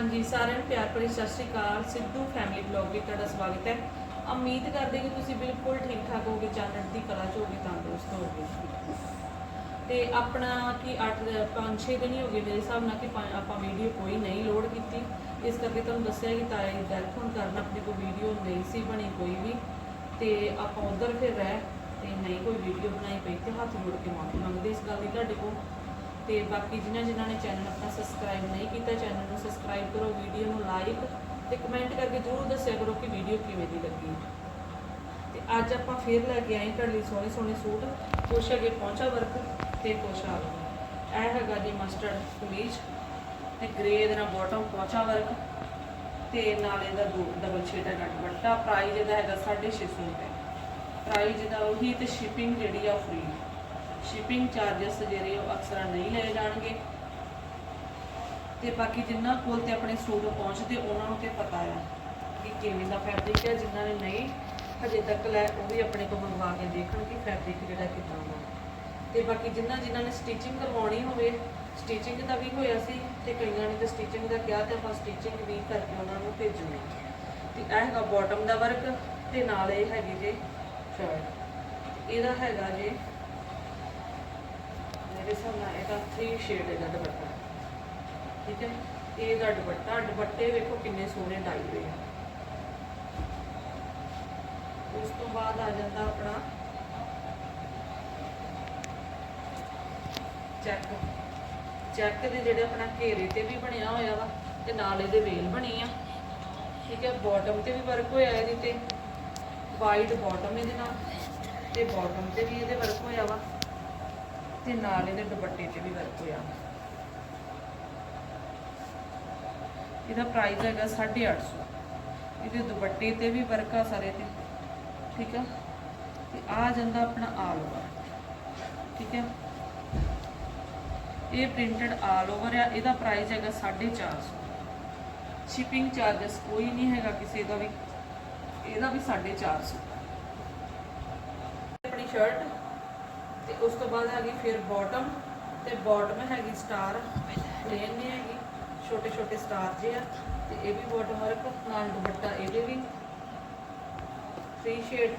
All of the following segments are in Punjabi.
ਹਾਂਜੀ, ਸਾਰਿਆਂ ਨੂੰ ਪਿਆਰ ਭਰੀ ਸਤਿ ਸ਼੍ਰੀ ਅਕਾਲ। ਸਿੱਧੂ ਫੈਮਿਲੀ ਬਲੌਗ ਵਿੱਚ ਤੁਹਾਡਾ ਸਵਾਗਤ ਹੈ। ਉਮੀਦ ਕਰਦੇ ਕਿ ਤੁਸੀਂ ਬਿਲਕੁਲ ਠੀਕ ਠਾਕ ਹੋਗੇ ਚੰਨ ਦੀ ਕਲਾ ਚ ਹੋਗੇ ਤੰਦਰੁਸਤ ਹੋਗੇ ਤੇ ਆਪਣਾ ਕੀ 8 5 6 ਦਿਨ ਹੀ ਹੋ ਗਏ ਮੇਰੇ ਹਿਸਾਬ ਨਾਲ ਕਿ ਆਪਾਂ ਵੀਡੀਓ ਕੋਈ ਨਹੀਂ ਲੋਡ ਕੀਤੀ। ਇਸ ਕਰਕੇ ਤੁਹਾਨੂੰ ਦੱਸਿਆ ਕਿ ਤਾਏ ਦੀ ਡੈਥ ਹੋਣ ਕਾਰਨ ਆਪਣੀ ਕੋਈ ਵੀਡੀਓ ਨਹੀਂ ਸੀ ਬਣੀ ਕੋਈ ਵੀ। ਤੇ ਆਪਾਂ ਉਧਰ ਫਿਰ ਰਹਿ, ਤੇ ਨਹੀਂ ਕੋਈ ਵੀਡੀਓ ਬਣਾਈ ਪਈ ਤੇ ਹੱਥ ਜੋੜ ਕੇ ਮਾਫੀ ਮੰਗਦੇ ਇਸ ਗੱਲ ਦੀ ਤੁਹਾਡੇ ਕੋਲ। ਤੇ ਬਾਕੀ ਜਿਨ੍ਹਾਂ ਜਿਨ੍ਹਾਂ ਨੇ ਚੈਨਲ ਆਪਣਾ ਸਬਸਕ੍ਰਾਈਬ ਨਹੀਂ ਕੀਤਾ ਚੈਨਲ ਨੂੰ ਸਬਸਕ੍ਰਾਈਬ ਕਰੋ ਵੀਡੀਓ ਨੂੰ ਲਾਈਕ ਤੇ ਕਮੈਂਟ ਕਰਕੇ ਜ਼ਰੂਰ ਦੱਸਿਆ ਕਰੋ ਕਿ ਵੀਡੀਓ ਕਿਵੇਂ ਦੀ ਲੱਗੀ। ਤੇ ਅੱਜ ਆਪਾਂ ਫੇਰ ਲੈ ਕੇ ਆਏ ਤੁਹਾਡੇ ਲਈ ਸੋਹਣੇ ਸੋਹਣੇ ਸੂਟ ਕੁਛ ਹੈਗੇ ਪਹੁੰਚਾ ਵਰਕ ਤੇ ਕੁਛ ਆ ਇਹ ਹੈਗਾ ਜੀ ਮਸਟਰਡ ਕਮੀਜ਼ ਤੇ ਗ੍ਰੇ ਦੇ ਨਾਲ ਬਾਟਮ ਪਹੁੰਚਾ ਵਰਕ ਤੇ ਨਾਲ ਇਹਦਾ ਡਬਲ ਸ਼ੇਡ ਹੈਗਾ ਦੁਪੱਟਾ ਪ੍ਰਾਈਸ ਇਹਦਾ ਹੈਗਾ 650 ਰੁਪਏ। ਪ੍ਰਾਈਸ ਇਹਦਾ ਉਹੀ ਤੇ ਸ਼ਿਪਿੰਗ ਜਿਹੜੀ ਆ ਫ੍ਰੀ ਸ਼ਿਪਿੰਗ ਚਾਰजेस ਜਿਹੜੇ ਉਹ ਅਕਸਰ ਨਹੀਂ ਲਏ ਜਾਣਗੇ। ਤੇ ਬਾਕੀ ਜਿੰਨਾ ਕੋਲ ਤੇ ਆਪਣੇ ਸੂਟ ਪਹੁੰਚਦੇ, ਉਹਨਾਂ ਨੂੰ ਤੇ ਪਤਾ ਆ ਕਿ ਕਿਵੇਂ ਦਾ ਫੈਬਰਿਕ ਹੈ ਜਿਨ੍ਹਾਂ ਨੇ ਨਹੀਂ, ਹਜੇ ਤੱਕ ਲੈ ਉਹ ਵੀ ਆਪਣੇ ਕੋਲ ਮੰਗਵਾ ਕੇ ਦੇਖਣ ਕਿ ਫੈਬਰਿਕ ਜਿਹੜਾ ਕਿਦਾਂ ਦਾ। ਤੇ ਬਾਕੀ ਜਿਨ੍ਹਾਂ ਜਿਨ੍ਹਾਂ ਨੇ ਸਟਿਚਿੰਗ ਕਰਵਾਉਣੀ ਹੋਵੇ ਸਟਿਚਿੰਗ ਦਾ ਵੀ ਹੋਇਆ ਸੀ ਤੇ ਕਈਆਂ ਨੇ ਤਾਂ ਸਟਿਚਿੰਗ ਦਾ ਕਿਹਾ ਤੇ ਆਪਾਂ ਸਟਿਚਿੰਗ ਵੀ ਕਰਕੇ ਉਹਨਾਂ ਨੂੰ ਭੇਜਣੀ। ਤੇ ਇਹ ਹੈਗਾ ਬਾਟਮ ਦਾ ਵਰਕ ਤੇ ਨਾਲ ਇਹ ਹੈਗੀ ਜੇ ਸ਼ਰਟ ਇਹਦਾ ਹੈਗਾ ਜੇ ਮੇਰੇ ਹਿਸਾਬ ਨਾਲ ਇਹਦਾ 3 ਸ਼ੇਡ ਦਾ ਦੁਪੱਟਾ ਠੀਕ ਹੈ ਇਹਦਾ ਦੁਪੱਟਾ, ਦੁਪੱਟੇ ਵੇਖੋ ਕਿੰਨੇ ਸੋਹਣੇ ਡਾਈ ਹੋਏ ਆ। ਉਸ ਤੋਂ ਬਾਅਦ ਆ ਜਾਂਦਾ ਆਪਣਾ ਚੈੱਕ ਚੈੱਕ ਦੇ ਜਿਹੜੇ ਆਪਣਾ ਘੇਰੇ ਤੇ ਵੀ ਬਣਿਆ ਹੋਇਆ ਵਾ ਤੇ ਨਾਲ ਇਹਦੇ ਵੇਲ ਬਣੀ ਆ। ਠੀਕ ਹੈ ਬਾਟਮ ਤੇ ਵੀ ਵਰਕ ਹੋਇਆ ਇਹਦੇ ਤੇ। ਵਾਈਟ ਬਾਟਮ ਇਹਦੇ ਨਾਲ ਤੇ ਬਾਟਮ ਤੇ ਵੀ ਇਹਦੇ ਵਰਕ ਹੋਇਆ ਵਾ। ਤੇ ਨਾਲ ਇਹਦੇ ਦੁਪੱਟੇ ਤੇ ਵੀ ਵਰਕ ਹੋਇਆ। ਇਹਦਾ ਪ੍ਰਾਈਸ ਹੈਗਾ 850 ਇਹਦੇ ਦੁਪੱਟੇ ਤੇ ਵੀ ਵਰਕ ਆ ਸਾਰੇ ਤੇ, ਠੀਕ ਆ? ਤੇ ਆ ਜਾਂਦਾ ਆਪਣਾ ਆਲ ਓਵਰ ਠੀਕ ਹੈ ਇਹ ਪ੍ਰਿੰਟਡ ਆਲ ਓਵਰ ਆ, ਇਹਦਾ ਪ੍ਰਾਈਸ ਹੈਗਾ 450 ਸ਼ਿਪਿੰਗ ਚਾਰजेस ਕੋਈ ਨਹੀਂ ਹੈਗਾ ਕਿਸੇ ਦਾ ਵੀ, ਇਹਦਾ ਵੀ 450 ਆਪਣੀ ਸ਼ਰਟ ਤੇ ਉਸ ਤੋਂ ਬਾਅਦ ਹੈਗੀ ਫਿਰ ਬਾਟਮ ਤੇ ਬਾਟਮ ਹੈਗੀ ਸਟਾਰ ਪਲੇਨ ਨਹੀਂ ਹੈਗੀ ਛੋਟੇ ਛੋਟੇ ਸਟਾਰ ਜੇ ਆ, ਤੇ ਇਹ ਵੀ ਬਾਟਮ ਵਰਕ ਨਾਲ ਦੁਪੱਟਾ ਇਹਦੇ ਵੀ 3 ਸ਼ੇਡ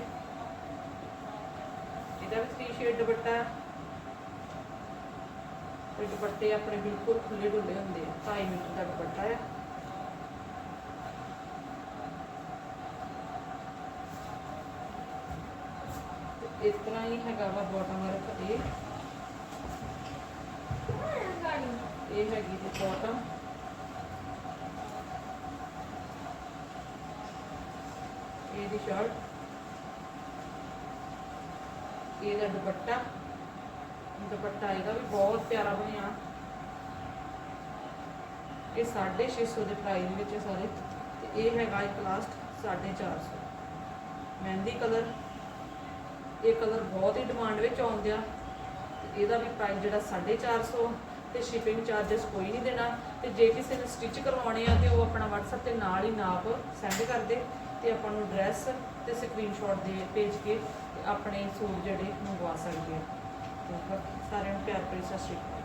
ਇਹਦਾ ਵੀ 3 ਸ਼ੇਡ ਦੁਪੱਟਾ। ਤੇ ਦੁਪੱਟੇ ਆਪਣੇ ਬਿਲਕੁਲ ਖੁੱਲੇ ਡੁੱਲੇ ਹੁੰਦੇ ਆ 2.5 ਮੀਟਰ ਦਾ ਦੁਪੱਟਾ ਆ। ਇਸ ਤਰ੍ਹਾਂ ਹੀ ਹੈਗਾ ਵਾ ਬਾਟਮ ਵਰਕ ਇਹ ਹੈਗੀ ਜੀ ਬਾਟਮ ਇਹ ਦੀ ਸ਼ਰਟ ਇਹਦਾ ਦੁਪੱਟਾ। ਦੁਪੱਟਾ ਇਹਦਾ ਵੀ ਬਹੁਤ ਪਿਆਰਾ ਬਣਿਆ। ਇਹ 650 ਦੇ ਪ੍ਰਾਈਸ ਵਿੱਚ ਸਾਰੇ। ਤੇ ਇਹ ਹੈਗਾ ਇੱਕ ਲਾਸਟ 450 ਮਹਿੰਦੀ ਕਲਰ ਇਹ ਕਲਰ ਬਹੁਤ ਹੀ ਡਿਮਾਂਡ ਵਿੱਚ ਆਉਂਦਿਆ। ਤੇ ਇਹਦਾ ਵੀ ਪ੍ਰਾਈਸ ਜਿਹੜਾ 450 ਤੇ ਸ਼ਿਪਿੰਗ ਚਾਰजेस ਕੋਈ ਨਹੀਂ ਦੇਣਾ। ਤੇ ਜੇ ਕਿਸੇ ਨੇ ਸਟਿਚ ਕਰਵਾਉਣੇ ਆ ਤੇ ਉਹ ਆਪਣਾ WhatsApp ਤੇ ਨਾਲ ਹੀ ਨਾਪ ਸੈਂਡ ਕਰ ਦੇ ਤੇ ਆਪਾਂ ਨੂੰ ਡਰੈਸ ਤੇ ਸਕਰੀਨਸ਼ਾਟ ਦੇ ਭੇਜ ਕੇ ਆਪਣੇ ਸੂਟ ਜਿਹੜੇ ਮੰਗਵਾ ਸਕਦੇ ਆ। ਤੇ ਬਾਕੀ ਸਾਰਿਆਂ ਨੂੰ ਪਿਆਰ ਭਰੀ ਸਤਿ ਸ਼੍ਰੀ ਅਕਾਲ।